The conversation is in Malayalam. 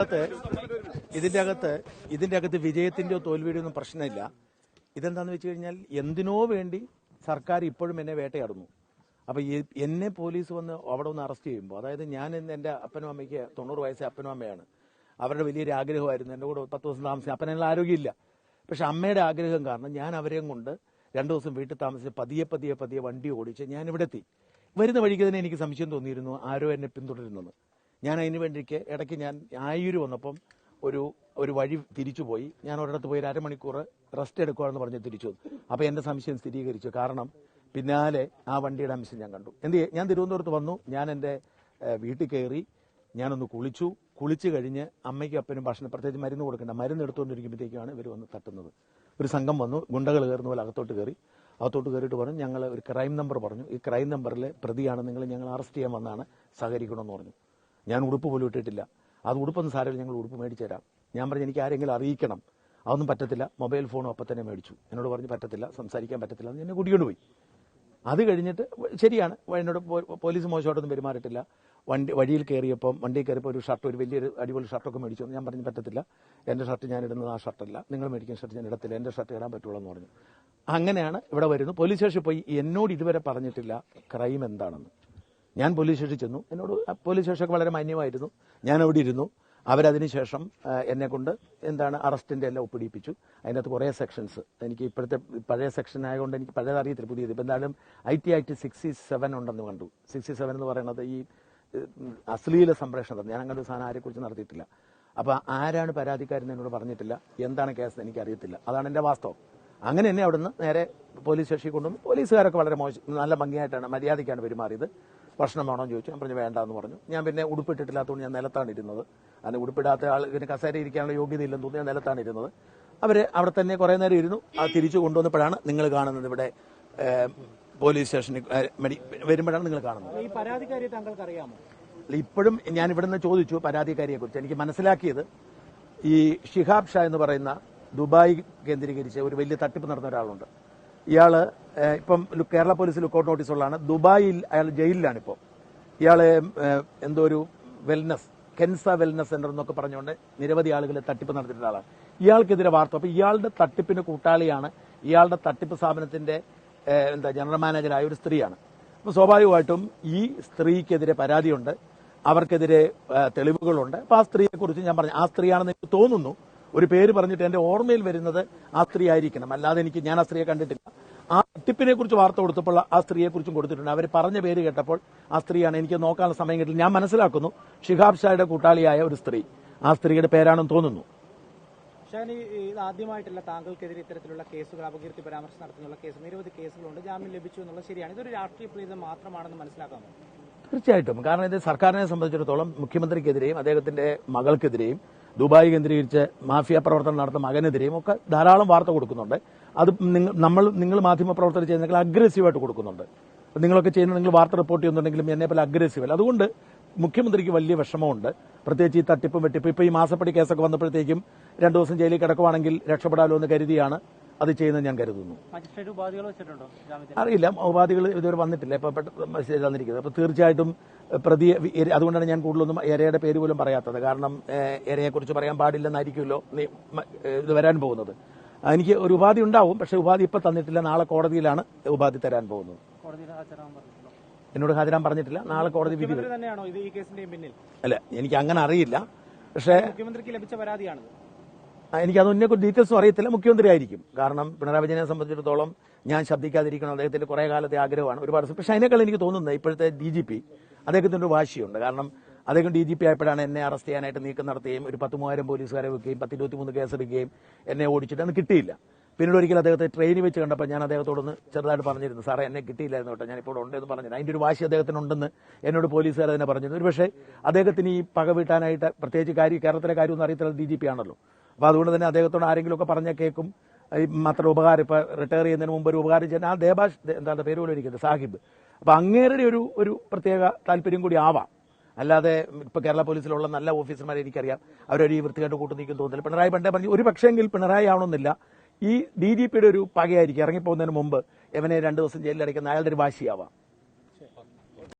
അകത്ത് ഇതിന്റെ അകത്ത് ഇതിന്റെ അകത്ത് വിജയത്തിന്റെയോ തോൽവിയുടെയോ ഒന്നും പ്രശ്നമില്ല. ഇതെന്താന്ന് വെച്ച് കഴിഞ്ഞാൽ എന്തിനോ വേണ്ടി സർക്കാർ ഇപ്പോഴും എന്നെ വേട്ടയാടുന്നു. അപ്പൊ എന്നെ പോലീസ് വന്ന് അവിടെ ഒന്ന് അറസ്റ്റ് ചെയ്യുമ്പോൾ അതായത് ഞാൻ ഇന്ന് എന്റെ അപ്പനും അമ്മയ്ക്ക് തൊണ്ണൂറ് വയസ്സേ അപ്പനും അമ്മയാണ്. അവരുടെ വലിയൊരു ആഗ്രഹമായിരുന്നു. എന്റെ കൂടെ പത്ത് ദിവസം താമസിച്ചു അപ്പനുള്ള ആരോഗ്യമില്ല. പക്ഷെ അമ്മയുടെ ആഗ്രഹം കാരണം ഞാൻ അവരെയും കൊണ്ട് രണ്ടു ദിവസം വീട്ടിൽ താമസിച്ച് പതിയെ പതിയെ പതിയെ വണ്ടി ഓടിച്ച് ഞാൻ ഇവിടെ എത്തി വരുന്ന വഴിക്ക് തന്നെ എനിക്ക് സംശയം തോന്നിയിരുന്നു ആരോ എന്നെ പിന്തുടരുന്നെന്ന്. ഞാൻ അതിന് വേണ്ടിക്ക് ഇടയ്ക്ക് ഞാൻ ആയൂര് വന്നപ്പം ഒരു ഒരു വഴി തിരിച്ചു പോയി ഞാൻ ഒരിടത്ത് പോയി ഒരു അരമണിക്കൂർ റെസ്റ്റ് എടുക്കുവാണെന്ന് പറഞ്ഞ് തിരിച്ചു അപ്പോൾ എന്റെ സംശയം സ്ഥിരീകരിച്ചു. കാരണം പിന്നാലെ ആ വണ്ടിയുടെ അംശം ഞാൻ കണ്ടു. എന്ത് ഞാൻ തിരുവനന്തപുരത്ത് വന്നു. ഞാൻ എന്റെ വീട്ടിൽ കയറി. ഞാനൊന്ന് കുളിച്ചു. കുളിച്ചു കഴിഞ്ഞ് അമ്മയ്ക്കും അപ്പനും ഭക്ഷണം പ്രത്യേകിച്ച് മരുന്ന് കൊടുക്കണ്ട മരുന്ന് എടുത്തുകൊണ്ടിരിക്കുമ്പോഴത്തേക്കാണ് ഇവർ വന്ന് തട്ടുന്നത്. ഒരു സംഘം വന്നു. ഗുണ്ടകൾ കയറുന്ന പോലെ അകത്തോട്ട് കയറി. അകത്തോട്ട് കയറിയിട്ട് പറഞ്ഞു ഞങ്ങൾ ഒരു ക്രൈം നമ്പർ പറഞ്ഞു. ഈ ക്രൈം നമ്പറിലെ പ്രതിയാണ്. നിങ്ങൾ ഞങ്ങൾ അറസ്റ്റ് ചെയ്യാൻ വന്നാണ്. സഹകരിക്കണമെന്ന് പറഞ്ഞു. ഞാൻ ഉടുപ്പ് പോലും ഇട്ടിട്ടില്ല. അത് ഉടുപ്പൊന്നും സാരമില്ല ഞങ്ങൾ ഉടുപ്പ് മേടിച്ചു തരാം. ഞാൻ പറഞ്ഞു എനിക്ക് ആരെങ്കിലും അറിയിക്കണം. അതൊന്നും പറ്റത്തില്ല. മൊബൈൽ ഫോണും അപ്പം തന്നെ മേടിച്ചു. എന്നോട് പറഞ്ഞ് പറ്റത്തില്ല സംസാരിക്കാൻ പറ്റത്തില്ല എന്ന് എന്നെ കൂട്ടിക്കൊണ്ട് പോയി. അത് കഴിഞ്ഞിട്ട് ശരിയാണ്. എന്നോട് പോലീസ് മോശമായിട്ടൊന്നും പെരുമാറിയിട്ടില്ല. വണ്ടി വഴിയിൽ കയറിയപ്പം വണ്ടിയിൽ കയറിയപ്പോൾ ഒരു ഷർട്ട് ഒരു വലിയൊരു അടിപൊളി ഷർട്ടൊക്കെ മേടിച്ചു. ഞാൻ പറഞ്ഞു പറ്റത്തില്ല. എന്റെ ഷർട്ട് ഞാൻ ഇടുന്നത് ആ ഷർട്ടല്ല. നിങ്ങൾ മേടിക്കുന്ന ഷർട്ട് ഞാൻ ഇടത്തില്ല. എന്റെ ഷർട്ട് ഇടാൻ പറ്റുള്ളൂ എന്ന് പറഞ്ഞു. അങ്ങനെയാണ് ഇവിടെ വരുന്നത്. പോലീസ് സ്റ്റേഷനിൽ പോയി എന്നോട് ഇതുവരെ പറഞ്ഞിട്ടില്ല ക്രൈം എന്താണെന്ന്. ഞാൻ പോലീസ് സ്റ്റേഷനിൽ ചെന്നു. എന്നോട് പോലീസ് സ്റ്റേഷനൊക്കെ വളരെ മാന്യമായിരുന്നു. ഞാൻ അവിടെ ഇരുന്നു. അവരതിനുശേഷം ശേഷം എന്നെ കൊണ്ട് എന്താണ് അറസ്റ്റിന്റെ എല്ലാം ഒപ്പിടിപ്പിച്ചു. അതിനകത്ത് കുറേ സെക്ഷൻസ് എനിക്ക് ഇപ്പോഴത്തെ പഴയ സെക്ഷൻ ആയതുകൊണ്ട് എനിക്ക് പഴയത് അറിയത്തില്ല പുതിയത്. ഇപ്പം എന്തായാലും I T act sixty seven ഉണ്ടെന്ന് കണ്ടു. സിക്സ്റ്റി സെവൻ എന്ന് പറയുന്നത് ഈ അശ്ലീല സംപ്രേഷണം ഞാൻ അങ്ങനെ ഒരു സാധനം ആരെക്കുറിച്ച് നടത്തിയിട്ടില്ല. അപ്പോൾ ആരാണ് പരാതിക്കാരൻ എന്നോട് പറഞ്ഞിട്ടില്ല. എന്താണ് കേസ് എനിക്കറിയത്തില്ല. അതാണ് എന്റെ വാസ്തവം. അങ്ങനെ എന്നെ അവിടുന്ന് നേരെ പോലീസ് സ്റ്റേഷനിൽ കൊണ്ടുവന്നു. പോലീസുകാരൊക്കെ വളരെ മോശം നല്ല ഭംഗിയായിട്ടാണ് മര്യാദയ്ക്കാണ് പെരുമാറിയത്. ഭക്ഷണം വേണോ എന്ന് ചോദിച്ചു. ഞാൻ പറഞ്ഞു വേണ്ട എന്ന് പറഞ്ഞു. ഞാൻ പിന്നെ ഉടുപ്പിട്ടിട്ടില്ലാത്തതുകൊണ്ട് ഞാൻ നിലത്താണ് ഇരുന്നത്. അതിന് ഉടുപ്പിടാത്ത ആൾ ഇതിന് കസേര ഇരിക്കാനുള്ള യോഗ്യത ഇല്ലെന്ന് തോന്നി ഞാൻ നിലത്താണ് ഇരുന്നത്. അവർ അവിടെ തന്നെ കുറേ നേരം ഇരുന്നു. ആ തിരിച്ചു കൊണ്ടുവന്നപ്പോഴാണ് നിങ്ങൾ കാണുന്നത് ഇവിടെ പോലീസ് സ്റ്റേഷനിൽ വരുമ്പോഴാണ് നിങ്ങൾ കാണുന്നത്. ഈ പരാതിക്കാരിയെ താങ്കൾക്ക് അറിയാമോ അല്ല, ഇപ്പോഴും ഞാൻ ഇവിടുന്ന് ചോദിച്ചു പരാതിക്കാരിയെ കുറിച്ച് എനിക്ക് മനസ്സിലാക്കിയത് ഈ ഷിഹാബ് ഷാ എന്ന് പറയുന്ന ദുബായ് കേന്ദ്രീകരിച്ച് ഒരു വലിയ തട്ടിപ്പ് നടന്ന ഒരാളുണ്ട്. ഇയാൾ ഇപ്പം കേരള പോലീസ് ലുക്കൌട്ട് നോട്ടീസ് ഉള്ളതാണ് ദുബായിൽ അയാൾ ജയിലിലാണ് ഇപ്പോൾ ഇയാളെ എന്തോ ഒരു വെൽനസ് കെൻസ വെൽനസ് സെന്റർ എന്നൊക്കെ പറഞ്ഞുകൊണ്ട് നിരവധി ആളുകളെ തട്ടിപ്പ് നടത്തിയിട്ടുള്ള ആളാണ്. ഇയാൾക്കെതിരെ വാർത്ത. അപ്പൊ ഇയാളുടെ തട്ടിപ്പിന് കൂട്ടാളിയാണ് ഇയാളുടെ തട്ടിപ്പ് സ്ഥാപനത്തിന്റെ എന്താ ജനറൽ മാനേജറായ ഒരു സ്ത്രീയാണ്. അപ്പോൾ സ്വാഭാവികമായിട്ടും ഈ സ്ത്രീക്കെതിരെ പരാതിയുണ്ട്. അവർക്കെതിരെ തെളിവുകളുണ്ട്. അപ്പൊ ആ സ്ത്രീയെക്കുറിച്ച് ഞാൻ പറഞ്ഞു. ആ സ്ത്രീയാണെന്ന് എനിക്ക് തോന്നുന്നു. ഒരു പേര് പറഞ്ഞിട്ട് എന്റെ ഓർമ്മയിൽ വരുന്നത് ആ സ്ത്രീ ആയിരിക്കണം. അല്ലാതെ എനിക്ക് ഞാൻ ആ സ്ത്രീയെ കണ്ടിട്ടില്ല. ആ തട്ടിപ്പിനെ കുറിച്ച് വാർത്ത കൊടുത്തപ്പോൾ ആ സ്ത്രീയെ കുറിച്ചും കൊടുത്തിട്ടുണ്ട്. അവർ പറഞ്ഞ പേര് കേട്ടപ്പോൾ ആ സ്ത്രീയാണ് എനിക്ക് നോക്കാനുള്ള സമയം കിട്ടില്ല. ഞാൻ മനസ്സിലാക്കുന്നു ഷിഹാബ് ഷായുടെ കൂട്ടാളിയായ ഒരു സ്ത്രീ. ആ സ്ത്രീയുടെ പേരാണെന്ന് തോന്നുന്നു. ഷാനി ഇത് ആദ്യമായിട്ടല്ല താങ്കൾക്കെതിരെ ഇത്തരത്തിലുള്ള കേസുകൾ അപകീർത്തി പരാമർശം നടത്തുന്നുള്ള കേസ് നിരവധി കേസുകളുണ്ട്. ജാമ്യം ലഭിച്ചു എന്നുള്ളത് ശരിയാണ്. ഇതൊരു രാഷ്ട്രീയ പ്രീതം മാത്രമാണെന്ന് മനസ്സിലാക്കാമോ? തീർച്ചയായിട്ടും. കാരണം ഇത് സർക്കാരിനെ സംബന്ധിച്ചിടത്തോളം മുഖ്യമന്ത്രിക്കെതിരെയും അദ്ദേഹത്തിന്റെ മകൾക്കെതിരെയും ദുബായ് കേന്ദ്രീകരിച്ച് മാഫിയ പ്രവർത്തനം നടത്തുന്ന മകനെതിരെയും ഒക്കെ ധാരാളം വാർത്ത കൊടുക്കുന്നുണ്ട്. അത് നമ്മൾ നിങ്ങൾ മാധ്യമ പ്രവർത്തനം ചെയ്യുന്നെങ്കിൽ അഗ്രസീവായിട്ട് കൊടുക്കുന്നുണ്ട്. നിങ്ങളൊക്കെ ചെയ്യുന്ന നിങ്ങൾ വാർത്ത റിപ്പോർട്ട് ചെയ്യുന്നുണ്ടെങ്കിലും എന്നെ പോലെ അഗ്രസീവ് അല്ല. അതുകൊണ്ട് മുഖ്യമന്ത്രിക്ക് വലിയ വിഷമമുണ്ട്. പ്രത്യേകിച്ച് ഈ തട്ടിപ്പും വെട്ടിപ്പും. ഇപ്പൊ ഈ മാസപ്പടി കേസൊക്കെ വന്നപ്പോഴത്തേക്കും രണ്ടു ദിവസം ജയിലിൽ കിടക്കുവാണെങ്കിൽ രക്ഷപ്പെടാമല്ലോ എന്ന് കരുതിയാണ്. അത് ചെയ്യുന്നത് ഞാൻ കരുതുന്നു. അറിയില്ല. ഉപാധികൾ ഇതുവരെ വന്നിട്ടില്ല. ഇപ്പൊ മെസ്സേജ് തന്നിരിക്കുന്നത്. അപ്പൊ തീർച്ചയായിട്ടും പ്രതി പ്രതിയെ അതുകൊണ്ടാണ് ഞാൻ കൂടുതലൊന്നും എരയുടെ പേര് പോലും പറയാത്തത്. കാരണം എരയെ കുറിച്ച് പറയാൻ പാടില്ലെന്നായിരിക്കുമല്ലോ ഇത് വരാൻ പോകുന്നത്. എനിക്ക് ഒരു ഉപാധി ഉണ്ടാവും പക്ഷെ ഉപാധി ഇപ്പൊ തന്നിട്ടില്ല. നാളെ കോടതിയിലാണ് ഉപാധി തരാൻ പോകുന്നത്. എന്നോട് ഹാജരാൻ പറഞ്ഞിട്ടില്ല. നാളെ കോടതി വിധി അല്ല എനിക്ക് അങ്ങനെ അറിയില്ല. പക്ഷേ മുഖ്യമന്ത്രിക്ക് ലഭിച്ച പരാതിയാണിത്. ആ, എനിക്ക് അതൊന്നെ ഡീറ്റെയിൽസും അറിയത്തില്ല. മുഖ്യമന്ത്രി ആയിരിക്കും കാരണം പിണറായി വിജയനെ സംബന്ധിച്ചിടത്തോളം ഞാൻ ശബ്ദിക്കാതിരിക്കണം. അദ്ദേഹത്തിന്റെ കുറെ കാലത്തെ ആഗ്രഹമാണ്. ഒരുപാട്. പക്ഷെ അതിനേക്കാൾ എനിക്ക് തോന്നുന്നത് ഇപ്പോഴത്തെ ഡി ജി പി അദ്ദേഹത്തിന്റെ ഒരു വാശിയുണ്ട്. കാരണം അദ്ദേഹം ഡി ജി പി ആയപ്പോഴാണ് എന്നെ അറസ്റ്റ് ചെയ്യാനായിട്ട് നീക്കം നടത്തുകയും ഒരു പത്ത് മൂവായിരം പോലീസുകാരെ വെക്കുകയും പത്തിരുപത്തി മൂന്ന് കേസെടുക്കുകയും എന്നെ ഓടിച്ചിട്ട് അന്ന് കിട്ടിയില്ല. പിന്നീട് ഒരിക്കൽ അദ്ദേഹത്തെ ട്രെയിനിൽ വെച്ച് കണ്ടപ്പോൾ ഞാൻ അദ്ദേഹത്തോടൊന്ന് ചെറുതായിട്ട് പറഞ്ഞിരുന്നു സാറേ എന്നെ കിട്ടിയില്ലായിരുന്നു കേട്ടോ ഞാനിപ്പോൾ ഉണ്ടെന്ന് പറഞ്ഞിരുന്നു. അതിന്റെ ഒരു വാശി അദ്ദേഹത്തിനുണ്ടെന്ന് എന്നോട് പോലീസുകാർ തന്നെ പറഞ്ഞിരുന്നു. ഒരു പക്ഷേ അദ്ദേഹത്തിന് ഈ പക വീട്ടാനായിട്ട് പ്രത്യേകിച്ച് കാര്യം കേരളത്തിലെ കാര്യമൊന്നും അറിയത്തില്ല ഡി ജി പി ആണല്ലോ. അപ്പോൾ അതുകൊണ്ട് തന്നെ അദ്ദേഹത്തോട് ആരെങ്കിലും ഒക്കെ പറഞ്ഞ കേൾക്കും. ഈ മാത്രം ഉപകാരം ഇപ്പോൾ റിട്ടയർ ചെയ്യുന്നതിന് മുമ്പ് ഒരു ഉപകാരം ചെയ്യുന്ന ആ ദേബാഷ് എന്താണ് പേര് പോലെ ഇരിക്കുന്നത് സാഹിബ്. അപ്പോൾ അങ്ങേരുടെ ഒരു ഒരു പ്രത്യേക താല്പര്യം കൂടി ആവാം. അല്ലാതെ ഇപ്പോൾ കേരള പോലീസിലുള്ള നല്ല ഓഫീസർമാരെ എനിക്കറിയാം. അവരൊരു ഈ വൃത്തികെട്ട് കൂട്ടു നീക്കും തോന്നുന്നില്ല. പിണറായി പണ്ടേ പറഞ്ഞു ഒരു പക്ഷേങ്കിൽ പിണറായി ആവണമെന്നില്ല. ഈ ഡി ജി പിയുടെ ഒരു പകയായിരിക്കും. ഇറങ്ങിപ്പോകുന്നതിന് മുമ്പ് ഇവനെ രണ്ട് ദിവസം ജയിലിൽ അടയ്ക്കുന്ന അയാളുടെ ഒരു വാശിയാവാം.